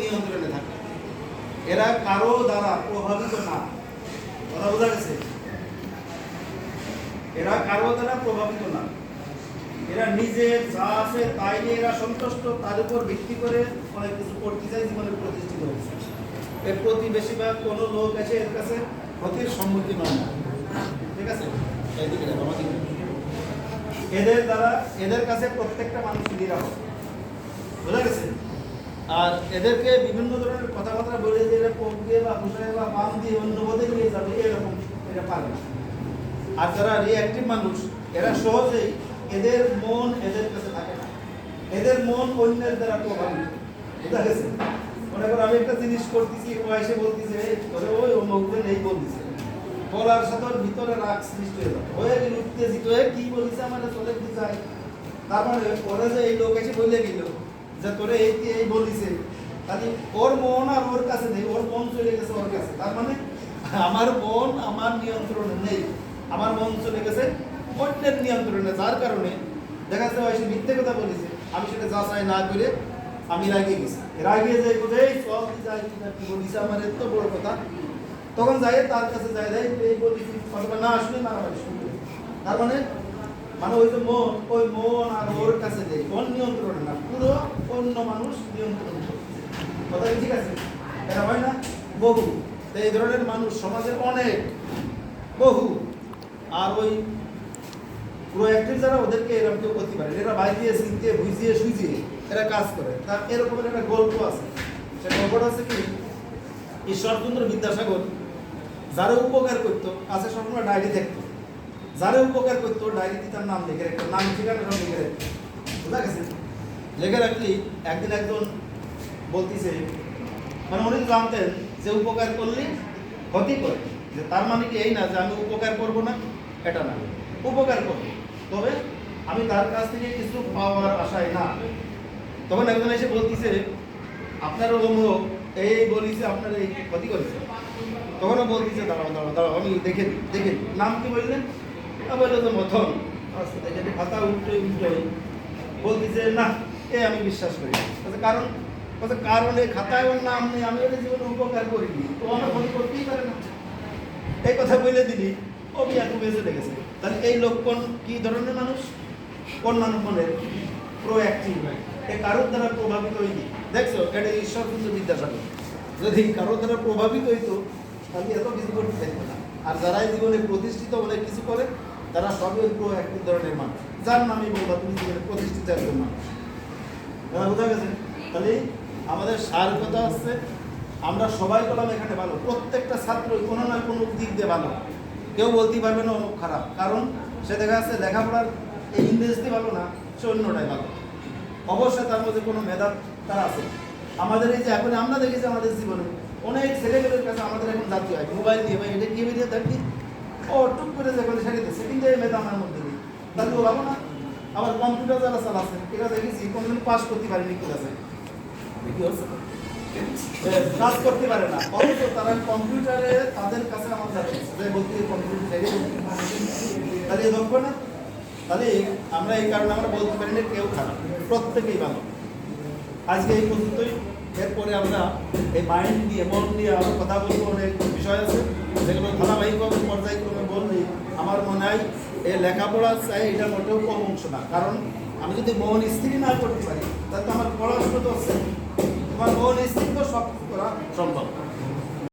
নিয়ন্ত্রণে থাকে। এরা কারও দ্বারা প্রভাবিত না। কথা বোঝা গেছে? এরা কারও দ্বারা প্রভাবিত না। এরা নিজে যা আছে তাই নিয়ে এরা সন্তুষ্ট তার উপর ভিত্তি করে অনেক কিছু করতে চাই জীবনে প্রতিষ্ঠিত হয়েছে। এর প্রতিবেশী বা কোনো লোক আছে এর কাছে ক্ষতির সম্মুখীন হয় না। ঠিক আছে। এদের দ্বারা এদের কাছে প্রত্যেকটা মানুষ নিরাপদ। বোঝা গেছে? আর এদেরকে বিভিন্ন ধরনের কথাবার্তা বলে যে এরা কোপ দিয়ে বা ঘুষায় বা বাম দিয়ে অন্য পথে নিয়ে যাবে এরকম এটা পারে না। আর যারা রিঅ্যাক্টিভ মানুষ এরা সহজেই এদের মন এদের কাছে থাকে না। এদের মন অন্যের দ্বারা প্রভাবিত। বুঝা গেছে? মনে করো আমি একটা জিনিস করতেছি এসে বলতেছে "এই, ওই অমুক দিন এই বলতেছে। বলার সাথে ভিতরে রাগ সৃষ্টি হয়ে যাবে। গেল উত্তেজিত হয়ে কি বলিছে আমার চলে দিতে চাই তার মানে ওরা যে এই লোক এসে বলে গেল যে তোরে এই এই বলিছে। তাহলে ওর মন আর ওর কাছে নেই, ওর মন চলে গেছে ওর কাছে। তার মানে আমার মন আমার নিয়ন্ত্রণে নেই। আমার মন চলে গেছে অন্যের নিয়ন্ত্রণে, যার কারণে দেখা যাচ্ছে সে মিথ্যে কথা বলেছে। আমি সেটা যাচাই না করে আমি রাগিয়ে গেছি। রাগিয়ে যাই কোথায় এই চল যাই বলিস, আমার এত বড় কথা। তখন যাই, তার কাছে যাই যাই, এই বলিছি অথবা না, আসলে মারামারি শুরু তার মানে মানে ওই যে মন, ওই মন আর ওর কাছে দেয় মন নিয়ন্ত্রণ না, পুরো অন্য মানুষ নিয়ন্ত্রণ কথা ঠিক আছে? এটা হয় না? বহু। এই ধরনের মানুষ সমাজে অনেক। বহু। আর ওই প্রোঅ্যাক্টিভ যারা, ওদেরকে এরকম কেউ করতে পারে এরা বাইরে সিনকে বুঝিয়ে, সুঝিয়ে এরা কাজ করে। তার এরকমের একটা গল্প আছে। সে গল্পটা আছে কি? ঈশ্বরচন্দ্র বিদ্যাসাগর যারা উপকার করতো কাছে সবসময় ডায়েরি থাকতো যারা উপকার করতো ডায়েরিতে তার নাম লিখে রাখতো। নাম, ঠিকানা সব লিখে রাখতো। বুঝা গেছে? লিখে রাখলি, একদিন একজন বলতিছে মানে উনি জানতেন যে উপকার করলে ক্ষতি করে। যে তার মানে কি এই না যে আমি উপকার করব না? এটা না। উপকার করব। তবে আমি তার কাছ থেকে কিছু পাওয়ার আশায় না। তখন একজন এসে বলতিছে, আপনার অমুক এই বলিছে, আপনার এই ক্ষতি করেছে। তখনও বলতেছে, দাঁড়াও দাঁড়াও দাঁড়াও, আমি দেখে দেখে। নাম কি বললেন? আ, বলল যে মথন দিই, খাতা উল্টে উল্টে বলতেছে না এ আমি বিশ্বাস করি। কারণ কারণ এই খাতায় ওর নাম নেই আমি ওর জীবনে উপকার করিনি। তো আমার ক্ষতি করতেই পারে না। এই কথা বলে দিলি ও খুব বেঁচে লেগেছে তাহলে এই লোক কোন কি ধরনের মানুষ? কোন মানুষ মনের প্রোঅ্যাক্টিভ এ কারোর দ্বারা প্রভাবিত হয়নি। দেখছ এটা ঈশ্বর কিন্তু বিদ্যাসাগর। যদি কারোর দ্বারা প্রভাবিত হইতো তাহলে এত কিছু করতে চাইতো না। আর যারা এই জীবনে প্রতিষ্ঠিত অনেক কিছু করে তারা সবই ওই প্রোঅ্যাক্টিভ ধরনের মানুষ। যার নামে বলবা তুমি জীবনে প্রতিষ্ঠিত একজন মানুষ। বোঝা গেছে? তাহলে আমাদের সার কথা হচ্ছে আমরা সবাই বললাম এখানে ভালো। প্রত্যেকটা ছাত্রই কোনো না কোনো দিক দিয়ে ভালো। কেউ বলতেই পারবে না অমুক খারাপ। কারণ সে দেখা যাচ্ছে লেখাপড়ার এই ইংরেজিতে ভালো না, সে অন্যটাই ভালো। অবশ্যই তার মধ্যে কোনো মেধা তার আছে। আমাদের এই যে এখন আমরা দেখেছি আমাদের জীবনে অনেক ছেলেমেয়েদের কাছে আমাদের এখন জাতীয় হয়। মোবাইল দিয়ে ভাই এটা কি ভিডিও দেখি ও টুক করে দিচ্ছে কিন্তু এই মেধা মধ্যে নেই। তাহলে না আবার কম্পিউটার যারা চালাচ্ছে এরা দেখেছি কোনদিন পাস করতে পারেনি কি কাজ করতে পারে না। অথচ তারা কম্পিউটারে তাদের কাছে আমার যাচ্ছে যে বলতে কম্পিউটার তাহলে না। তাহলে আমরা এই কারণে আমরা বলতে পারি না কেউ খারাপ, প্রত্যেকেই ভালো। আজকে এই পর্যন্তই। এরপরে আমরা এই মাইন্ড নিয়ে, মন নিয়ে আরও কথা বলব, অনেক বিষয় আছে। যেগুলো ধারাবাহিকভাবে পর্যায়ক্রমে বললে আমার মনে হয় এই লেখাপড়া চাই, এটা মোটেও কম অংশ না। কারণ আমি যদি মন স্থির না করতে পারি, তাহলে আমার পড়াশোনা তো হচ্ছে আমার মন স্থির তো সব করা সম্ভব।